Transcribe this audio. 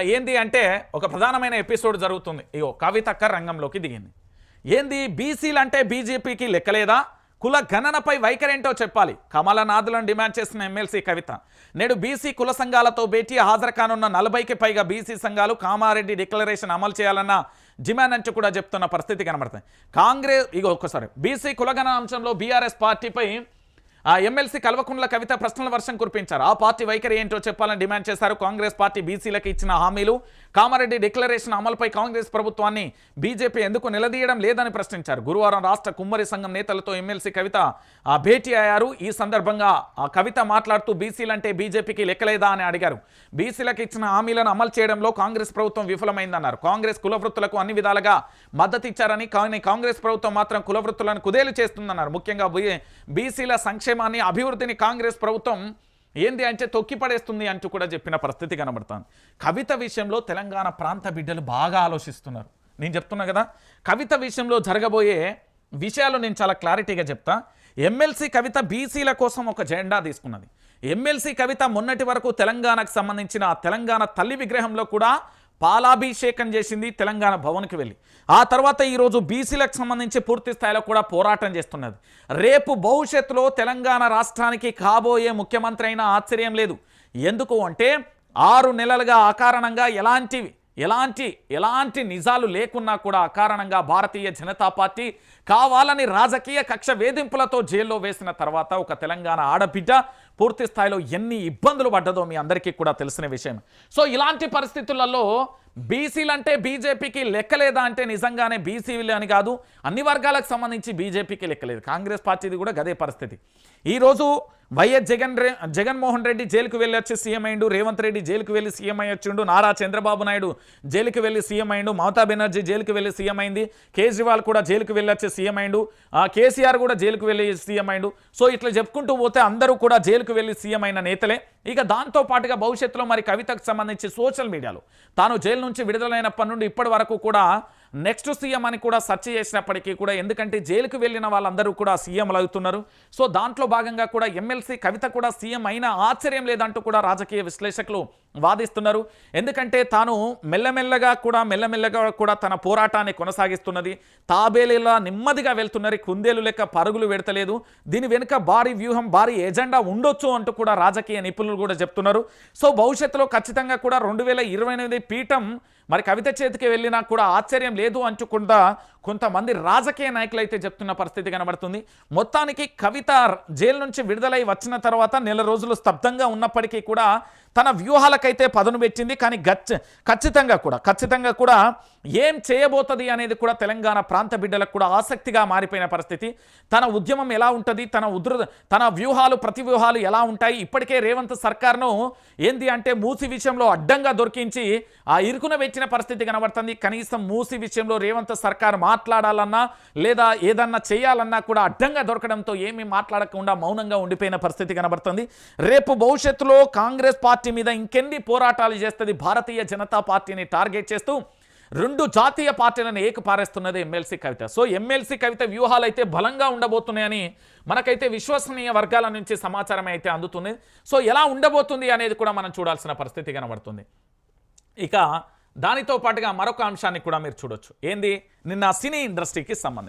ఏంది అంటే ఒక ప్రధానమైన ఎపిసోడ్ జరుగుతుంది. ఇగో కవితక్క రంగంలోకి దిగింది. ఏంది? బీసీలు అంటే బీజేపీకి లెక్కలేదా? కుల గణనపై వైఖరేంటో చెప్పాలి. కమలనాథులను డిమాండ్ చేసిన ఎమ్మెల్సీ కవిత. నేడు బీసీ కుల సంఘాలతో భేటీ హాజరు కానున్న నలభైకి పైగా బీసీ సంఘాలు కామారెడ్డి డిక్లరేషన్ అమలు చేయాలన్న డిమాండ్ అంటూ కూడా చెప్తున్న పరిస్థితి కనబడుతుంది. కాంగ్రెస్ ఇగో ఒక్కసారి. బీసీ కులగణ అంశంలో బీఆర్ఎస్ పార్టీపై ఆ ఎమ్మెల్సీ కల్వకుండ్ల కవిత ప్రశ్నల వర్షం కురిపించారు. ఆ పార్టీ వైఖరి ఏంటో చెప్పాలని డిమాండ్ చేశారు. కాంగ్రెస్ పార్టీ బీసీలకు ఇచ్చిన హామీలు కామారెడ్డి డిక్లరేషన్ అమలుపై కాంగ్రెస్ ప్రభుత్వాన్ని బీజేపీ ఎందుకు నిలదీయడం లేదని ప్రశ్నించారు. గురువారం రాష్ట్ర కుమ్మరి సంఘం నేతలతో ఎమ్మెల్సీ కవిత ఆ భేటీ అయ్యారు. ఈ సందర్భంగా ఆ కవిత మాట్లాడుతూ బీసీలంటే బీజేపీకి లెక్కలేదా అని అడిగారు. బీసీలకు ఇచ్చిన హామీలను అమలు చేయడంలో కాంగ్రెస్ ప్రభుత్వం విఫలమైందన్నారు. కాంగ్రెస్ కులవృత్తులకు అన్ని విధాలుగా మద్దతు ఇచ్చారని కానీ కాంగ్రెస్ ప్రభుత్వం మాత్రం కులవృత్తులను కుదేలు చేస్తుందన్నారు. ముఖ్యంగా బీసీల బీసీల సంక్షేమాన్ని అభివృద్ధిని కాంగ్రెస్ ప్రభుత్వం ఏంది అంటే తొక్కిపడేస్తుంది అంటూ కూడా చెప్పిన పరిస్థితి కనబడుతుంది. కవిత విషయంలో తెలంగాణ ప్రాంత బిడ్డలు బాగా ఆలోచిస్తున్నారు. నేను చెప్తున్నా కదా కవిత విషయంలో జరగబోయే విషయాలు నేను చాలా క్లారిటీగా చెప్తా. ఎమ్మెల్సీ కవిత బీసీల కోసం ఒక జెండా తీసుకున్నది. ఎమ్మెల్సీ కవిత మొన్నటి వరకు తెలంగాణకు సంబంధించిన తెలంగాణ తల్లి విగ్రహంలో కూడా పాలాభిషేకం చేసింది తెలంగాణ భవన్కి వెళ్ళి. ఆ తర్వాత ఈరోజు బీసీలకు సంబంధించి పూర్తి స్థాయిలో కూడా పోరాటం చేస్తున్నది. రేపు భవిష్యత్తులో తెలంగాణ రాష్ట్రానికి కాబోయే ముఖ్యమంత్రి అయినా ఆశ్చర్యం లేదు. ఎందుకు అంటే ఆరు నెలలుగా అకారణంగా ఎలాంటివి ఎలాంటి ఎలాంటి నిజాలు లేకున్నా కూడా అకారణంగా భారతీయ జనతా పార్టీ కావాలని రాజకీయ కక్ష వేధింపులతో జైల్లో వేసిన తర్వాత ఒక తెలంగాణ ఆడబిడ్డ పూర్తి స్థాయిలో ఎన్ని ఇబ్బందులు పడ్డదో మీ అందరికీ కూడా తెలిసిన విషయం. సో ఇలాంటి పరిస్థితులలో బీసీలంటే బీజేపీకి లెక్కలేదా అంటే నిజంగానే బీసీలు అని కాదు అన్ని వర్గాలకు సంబంధించి బీజేపీకి లెక్కలేదు. కాంగ్రెస్ పార్టీది కూడా గదే పరిస్థితి. ఈరోజు వైఎస్ జగన్ రే జగన్మోహన్ రెడ్డి జైలుకు వెళ్ళి వచ్చి సీఎం అయిండు రేవంత్ రెడ్డి జైలుకు వెళ్ళి సీఎం అయ్యొచ్చిండు నారా చంద్రబాబు నాయుడు జైలుకు వెళ్ళి సీఎం అయిండు మమతా బెనర్జీ జైలుకు వెళ్ళి సీఎం అయింది కేజ్రీవాల్ కూడా జైలుకు వెళ్ళి వచ్చి సీఎం అయిండు కేసీఆర్ కూడా జైలుకు వెళ్ళి సీఎం అయిండు సో ఇట్లా చెప్పుకుంటూ పోతే అందరూ కూడా జైలుకు వెళ్ళి సీఎం అయిన నేతలే. ఇక దాంతో పాటుగా భవిష్యత్తులో మరి కవితకు సంబంధించి సోషల్ మీడియాలో తాను జైలు నుంచి విడుదలైనప్పటి నుండి ఇప్పటి వరకు కూడా నెక్స్ట్ సీఎం అని కూడా సెర్చ్ చేసినప్పటికీ కూడా ఎందుకంటే జైలుకు వెళ్ళిన వాళ్ళందరూ కూడా సీఎంలు అవుతున్నారు. సో దాంట్లో భాగంగా కూడా ఎమ్మెల్సీ కవిత కూడా సీఎం అయినా ఆశ్చర్యం లేదంటూ కూడా రాజకీయ విశ్లేషకులు వాదిస్తున్నారు. ఎందుకంటే తాను మెల్లమెల్లగా కూడా మెల్లమెల్లగా కూడా తన పోరాటాన్ని కొనసాగిస్తున్నది. తాబేలేలా నెమ్మదిగా వెళ్తున్నది. కుందేలు లెక్క పరుగులు పెడతలేదు. దీని వెనుక భారీ వ్యూహం భారీ ఎజెండా ఉండొచ్చు అంటూ కూడా రాజకీయ నిపుణులు కూడా చెప్తున్నారు. సో భవిష్యత్తులో ఖచ్చితంగా కూడా రెండు వేల ఇరవై ఎనిమిది పీఠం మరి కవిత చేతికి వెళ్ళినా కూడా ఆశ్చర్యం లేదు అంటుకుండా కొంతమంది రాజకీయ నాయకులు అయితే చెప్తున్న పరిస్థితి కనబడుతుంది. మొత్తానికి కవిత జైలు నుంచి విడుదలై వచ్చిన తర్వాత నెల రోజులు స్తబ్దంగా ఉన్నప్పటికీ కూడా తన వ్యూహాలకైతే పదును పెట్టింది. కానీ గచ్చ ఖచ్చితంగా కూడా ఖచ్చితంగా కూడా ఏం చేయబోతుంది అనేది కూడా తెలంగాణ ప్రాంత బిడ్డలకు కూడా ఆసక్తిగా మారిపోయిన పరిస్థితి. తన ఉద్యమం ఎలా ఉంటుంది? తన ఉధృ తన వ్యూహాలు ప్రతి వ్యూహాలు ఎలా ఉంటాయి? ఇప్పటికే రేవంత్ సర్కార్ను ఏంది అంటే మూసి విషయంలో అడ్డంగా దొరికించి ఆ ఇరుకున వెచ్చిన పరిస్థితి కనబడుతుంది. కనీసం మూసి విషయంలో రేవంత్ సర్కార్ మాట్లాడాలన్నా లేదా ఏదన్నా చేయాలన్నా కూడా అడ్డంగా దొరకడంతో ఏమీ మాట్లాడకుండా మౌనంగా ఉండిపోయిన పరిస్థితి కనబడుతుంది. రేపు భవిష్యత్తులో కాంగ్రెస్ పార్టీ మీద ఇంకెన్ని పోరాటాలు చేస్తుంది? భారతీయ జనతా పార్టీని టార్గెట్ చేస్తూ రెండు జాతీయ పార్టీలను ఏకపారేస్తున్నది MLC Kavitha. So MLC Kavitha వ్యూహాలు అయితే బలంగా ఉండబోతున్నాయని మనకైతే విశ్వసనీయ వర్గాల నుంచి సమాచారం అయితే అందుతుంది. సో ఎలా ఉండబోతుంది అనేది కూడా మనం చూడాల్సిన పరిస్థితి కనబడుతుంది. ఇక దానితో పాటుగా మరొక అంశాన్ని కూడా మీరు చూడొచ్చు. ఏంది? నిన్న సినీ ఇండస్ట్రీకి సంబంధించి.